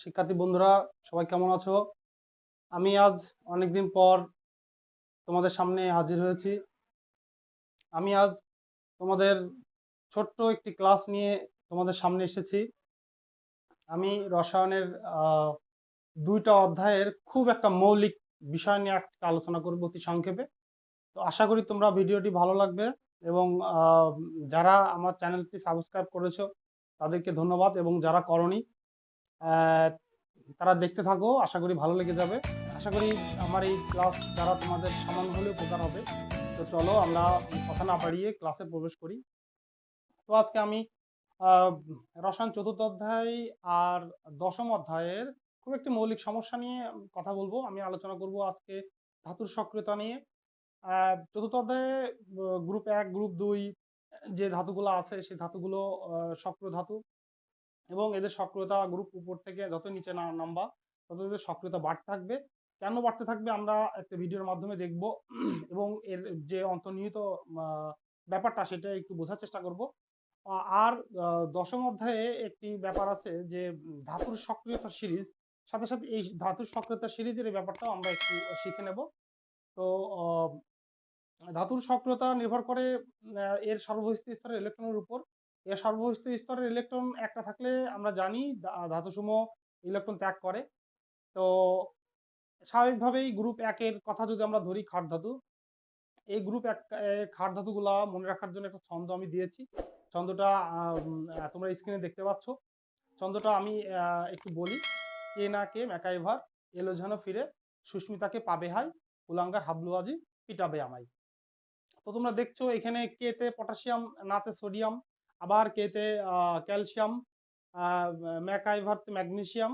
শিক্ষার্থী বন্ধুরা, সবাই কেমন আছো? আমি আজ অনেকদিন পর তোমাদের সামনে হাজির হয়েছি। আমি আজ তোমাদের ছোট্ট একটি ক্লাস নিয়ে তোমাদের সামনে এসেছি। আমি রসায়নের দুইটা অধ্যায়ের খুব একটা মৌলিক বিষয় নিয়ে আজকে আলোচনা করব অতি সংক্ষেপে। তো আশা করি তোমরা ভিডিওটি ভালো লাগবে এবং যারা আমার চ্যানেলটি সাবস্ক্রাইব করেছ তাদেরকে ধন্যবাদ এবং যারা করনি তারা দেখতে থাকো, আশা করি ভালো লেগে যাবে। আশা করি আমার এই ক্লাস দ্বারা তোমাদের সামান্য হলেও উপকার হবে। তো চলো, আমরা কথা না বাড়িয়ে ক্লাসে প্রবেশ করি। তো আজকে আমি রসায়ন চতুর্থ অধ্যায় আর দশম অধ্যায়ের খুব একটি মৌলিক সমস্যা নিয়ে কথা বলব। আমি আলোচনা করব আজকে ধাতুর সক্রিয়তা নিয়ে। চতুর্থ অধ্যায়ে গ্রুপ এক গ্রুপ দুই, যে ধাতুগুলো আছে, সেই ধাতুগুলো সক্রিয় ধাতু। এবং এদের সক্রিয়তা গ্রুপ উপর থেকে যত নিচে নামবা তত এদের সক্রিয়তা বাড়তে থাকবে। কেন বাড়তে থাকবে? আমরা একটা ভিডিওর মাধ্যমে দেখব। এবং এর যে অন্তর্নিহিত ব্যাপারটা সেটা একটু বোঝার চেষ্টা করব। আর দশম অধ্যায়ে একটি ব্যাপার আছে যে, ধাতুর সক্রিয়তা সিরিজ, সাথে সাথে এই ধাতুর সক্রিয়তা সিরিজের এই ব্যাপারটাও আমরা একটু শিখে নেব। তো ধাতুর সক্রিয়তা নির্ভর করে এর সর্বস্থ স্তরের ইলেকট্রনের উপর এর সর্বস্থ স্তরের ইলেকট্রন একটা থাকলে আমরা জানি ধাতুসমূহ ইলেকট্রন ত্যাগ করে। তো স্বাভাবিকভাবেই গ্রুপ একের কথা যদি আমরা ধরি খাট ধাতু, এই গ্রুপ এক খাট ধাতুগুলা মনে রাখার জন্য একটা ছন্দ আমি দিয়েছি। ছন্দটা তোমরা স্ক্রিনে দেখতে পাচ্ছ। ছন্দটা আমি একটু বলি। কে না কে ম্যাকাইভার এলো যেন ফিরে, সুস্মিতাকে পাবে হাই, উলাঙ্গার হাবলুয়াজি পিটাবে আমায়। তো তোমরা দেখছ এখানে কেতে পটাশিয়াম নাতে সোডিয়াম আবার কেতে ক্যালসিয়াম ম্যাকাইভারতে ম্যাগনেসিয়াম,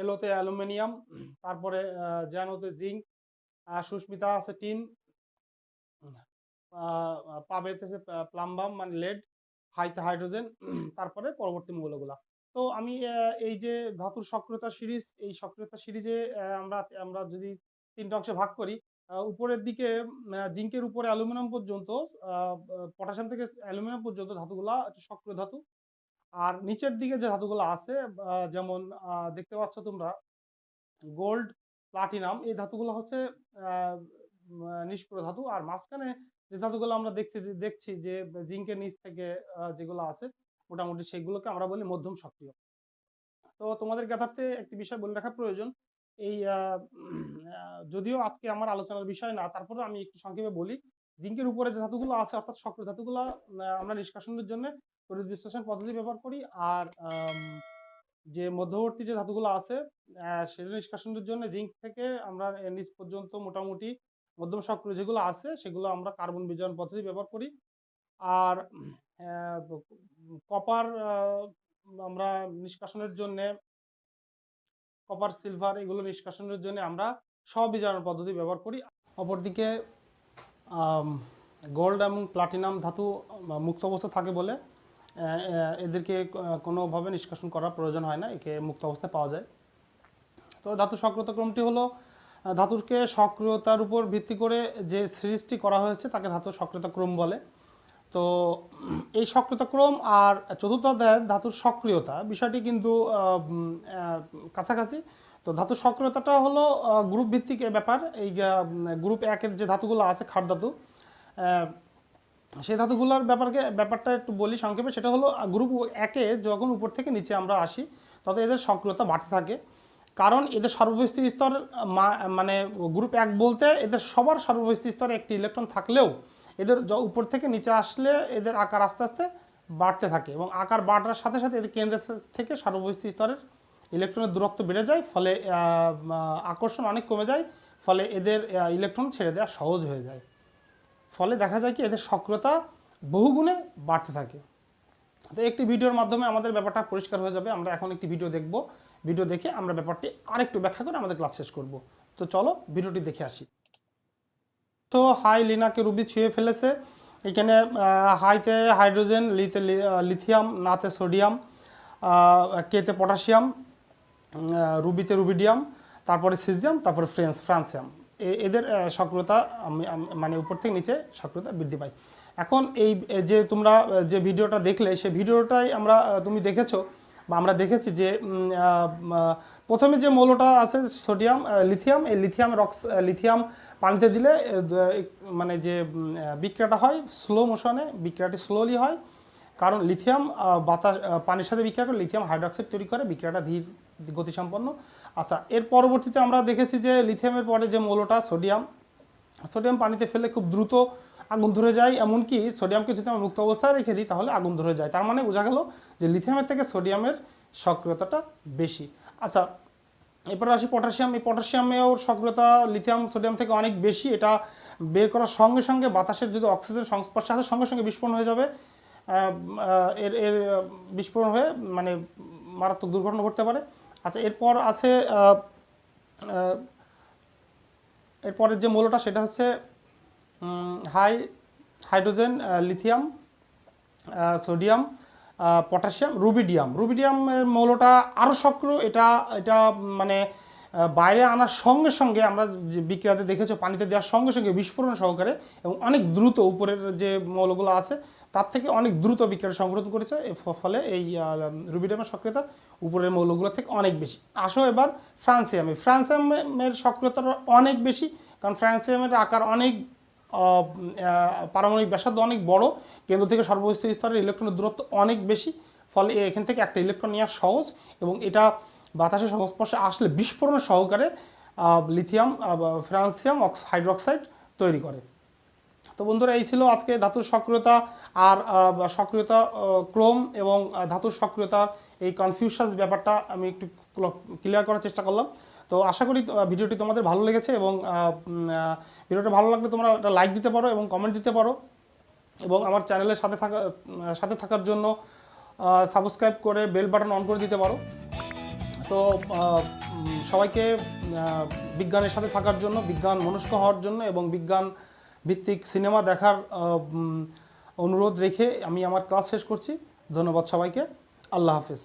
এলোতে অ্যালুমিনিয়াম, তারপরে জ্যানোতে জিঙ্ক সুস্মিতা আছে টিন পাবেতে প্লাম্বাম মানে লেড, হাইতে হাইড্রোজেন, তারপরে পরবর্তী মৌলগুলা। তো আমি এই যে ধাতুর সক্রিয়তা সিরিজ, এই সক্রিয়তা সিরিজে আমরা আমরা যদি তিনটা অংশে ভাগ করি উপরের দিকে জিঙ্কের উপরে অ্যালুমিনিয়াম পর্যন্ত পটাশিয়াম থেকে অ্যালুমিনিয়াম পর্যন্ত ধাতুগুলা সক্রিয় ধাতু। আর নিচের দিকে যে ধাতুগুলো আছে যেমন দেখতে পাচ্ছ তোমরা, গোল্ড, প্লাটিনাম, এই ধাতুগুলো হচ্ছে নিষ্ক্রিয় ধাতু। আর মাঝখানে যে ধাতুগুলো আমরা দেখতে, দেখছি যে, জিঙ্কের নিচ থেকে যেগুলো আছে, মোটামুটি সেগুলোকে আমরা বলি মধ্যম সক্রিয়। তো তোমাদের জ্ঞাতার্থে একটি বিষয় বলে রাখা প্রয়োজন এই যদিও আজকে আমার আলোচনার বিষয় না তারপরে আমি একটু সংক্ষেপে বলি। জিঙ্কের উপরে যে ধাতুগুলো আছে, অর্থাৎ সক্রিয় ধাতুগুলো আমরা নিষ্কাশনের জন্য তড়িৎ বিশ্লেষণ পদ্ধতি ব্যবহার করি। আর যে মধ্যবর্তী যে ধাতুগুলো আছে সেটা নিষ্কাশনের জন্য জিঙ্ক থেকে আমরা নিচ পর্যন্ত মোটামুটি মধ্যম সক্রিয় যেগুলো আছে, সেগুলো আমরা কার্বন বিজয়ন পদ্ধতি ব্যবহার করি। আর কপার আমরা নিষ্কাশনের জন্য কপার সিলভার এগুলো নিষ্কাশনের জন্য আমরা স্ববিজারণ পদ্ধতি ব্যবহার করি। অপরদিকে গোল্ড এবং প্লাটিনাম ধাতু মুক্ত অবস্থা থাকে বলে এদেরকে কোনোভাবে নিষ্কাশন করার প্রয়োজন হয় না, একে মুক্ত অবস্থায় পাওয়া যায়। তো ধাতু সক্রিয়তা ক্রমটি হলো ধাতুকে সক্রিয়তার উপর ভিত্তি করে যে সিরিজটি করা হয়েছে, তাকে ধাতু সক্রিয়তা ক্রম বলে। তো এই সক্রিয়তা ক্রম আর চতুর্থ অধ্যায়ের ধাতুর সক্রিয়তা, বিষয়টি কিন্তু কাছাকাছি। তো ধাতুর সক্রিয়তাটা হলো গ্রুপ ভিত্তিক ব্যাপার। এই গ্রুপ একের যে ধাতুগুলো আছে, খাট ধাতু সেই ধাতুগুলোর ব্যাপারকে, ব্যাপারটা একটু বলি সংক্ষেপে। সেটা হলো গ্রুপ একে যখন উপর থেকে নিচে আমরা আসি তত এদের সক্রিয়তা বাড়তে থাকে। কারণ এদের সর্বস্থিত স্তর মানে গ্রুপ এক বলতে এদের সবার সর্বস্থিত স্তরে একটি ইলেকট্রন থাকলেও এদের উপর থেকে নিচে আসলে এদের আকার আস্তে আস্তে বাড়তে থাকে এবং আকার বাড়ার সাথে সাথে এদের কেন্দ্র থেকে সর্বস্থিত স্তরের ইলেকট্রনের দূরত্ব বেড়ে যায়, ফলে আকর্ষণ অনেক কমে যায়, ফলে এদের ইলেকট্রন ছেড়ে দেওয়া সহজ হয়ে যায়। ফলে দেখা যায় কি এদের সক্রিয়তা বহুগুণে বাড়তে থাকে। তো একটি ভিডিওর মাধ্যমে আমাদের ব্যাপারটা পরিষ্কার হয়ে যাবে, আমরা এখন একটি ভিডিও দেখব। ভিডিও দেখে আমরা ব্যাপারটি আরেকটু ব্যাখ্যা করে আমাদের ক্লাস শেষ করব। তো চলো, ভিডিওটি দেখে আসি। তো হাই লিনাকে রুবি ছুঁয়ে ফেলেছে। এখানে হাইতে হাইড্রোজেন, লিতে লিথিয়াম, নাতে সোডিয়াম কেতে পটাশিয়াম রুবিতে রুবিডিয়াম, তারপরে সিজিয়াম, তারপরে ফ্রেন্স, ফ্রান্সিয়াম। এদের সক্রিয়তা মানে উপর থেকে নিচে সক্রিয়তা বৃদ্ধি পায়। এখন এই যে তোমরা যে ভিডিওটা দেখলে, সেই ভিডিওটাই আমরা তুমি দেখেছ বা আমরা দেখেছি যে প্রথমে যে মৌলটা আছে সোডিয়াম লিথিয়াম, এই লিথিয়াম রক্স লিথিয়াম পানিতে দিলে মানে যে বিক্রিয়াটা হয় স্লো মোশনে বিক্রিয়াটি স্লোলি হয়। কারণ লিথিয়াম বাতাস পানির সাথে বিক্রিয়া করে লিথিয়াম হাইড্রোক্সাইড তৈরি করে, বিক্রিয়াটা ধীর, গতিসম্পন্ন। আচ্ছা এর পরবর্তীতে আমরা দেখেছি যে লিথিয়ামের পরে যে মৌলটা সোডিয়াম সোডিয়াম পানিতে ফেলে খুব দ্রুত আগুন ধরে যায়। এমনকি সোডিয়ামকে যদি আমরা মুক্ত অবস্থায় রেখে দিই, তাহলে আগুন ধরে যায়। তার মানে বোঝা গেল যে লিথিয়ামের থেকে সোডিয়ামের সক্রিয়তাটা বেশি। আচ্ছা এরপরে আসি পটাশিয়াম। এই পটাশিয়ামেও সক্রিয়তা লিথিয়াম, সোডিয়াম থেকে অনেক বেশি। এটা বের করার সঙ্গে সঙ্গে বাতাসের যদি অক্সিজেন সংস্পর্শে আসে, সঙ্গে সঙ্গে বিস্ফোরণ হয়ে যাবে। এর এর, বিস্ফোরণ হয়ে মানে মারাত্মক দুর্ঘটনা ঘটতে পারে। আচ্ছা এরপর আছে এরপরের যে মৌলটা, সেটা হচ্ছে high, hydrogen lithium sodium. Potassium, rubidium. রুবিডিয়ামের মৌলটা আরও সক্রিয়। এটা এটা মানে বাইরে আনার সঙ্গে সঙ্গে আমরা যে বিক্রিয়াতে দেখেছ, পানিতে দেওয়ার সঙ্গে সঙ্গে বিস্ফোরণ সহকারে এবং অনেক দ্রুত উপরের যে মৌলগুলো আছে, তার থেকে অনেক দ্রুত বিক্রিয়া সংগ্রহ করেছে। ফলে এই রুবিডিয়ামের সক্রিয়তা উপরের মৌলগুলো থেকে অনেক বেশি। আসো এবার ফ্রান্সিয়ামে। ফ্রান্সিয়ামের সক্রিয়তা অনেক বেশি, কারণ ফ্রান্সিয়ামের আকার অনেক পারমাণবিক ব্যাসার্ধ অনেক বড়, কেন্দ্র থেকে সর্বস্থ স্তরের ইলেকট্রনের দূরত্ব অনেক বেশি, ফলে এখান থেকে একটা ইলেকট্রন নেওয়া সহজ এবং এটা বাতাসের সংস্পর্শে আসলে বিস্ফোরণ সহকারে লিথিয়াম ফ্রান্সিয়াম অক্স হাইড্রোক্সাইড তৈরি করে। তো বন্ধুরা, এই ছিল আজকে ধাতুর সক্রিয়তা আর সক্রিয়তা ক্রোম এবং ধাতুর সক্রিয়তা এই কনফিউশাস ব্যাপারটা আমি একটু ক্লিয়ার করার চেষ্টা করলাম। তো আশা করি ভিডিওটি তোমাদের ভালো লেগেছে এবং ভিডিওটা ভালো লাগলে তোমরা একটা লাইক দিতে পারো এবং কমেন্ট দিতে পারো। এবং আমার চ্যানেলের সাথে থাকা সাথে থাকার জন্য সাবস্ক্রাইব করে বেল বাটন অন করে দিতে পারো। তো সবাইকে বিজ্ঞানের সাথে থাকার জন্য, বিজ্ঞান মনস্ক হওয়ার জন্য এবং বিজ্ঞান ভিত্তিক সিনেমা দেখার অনুরোধ রেখে আমি আমার ক্লাস শেষ করছি। ধন্যবাদ সবাইকে। আল্লাহ হাফিজ।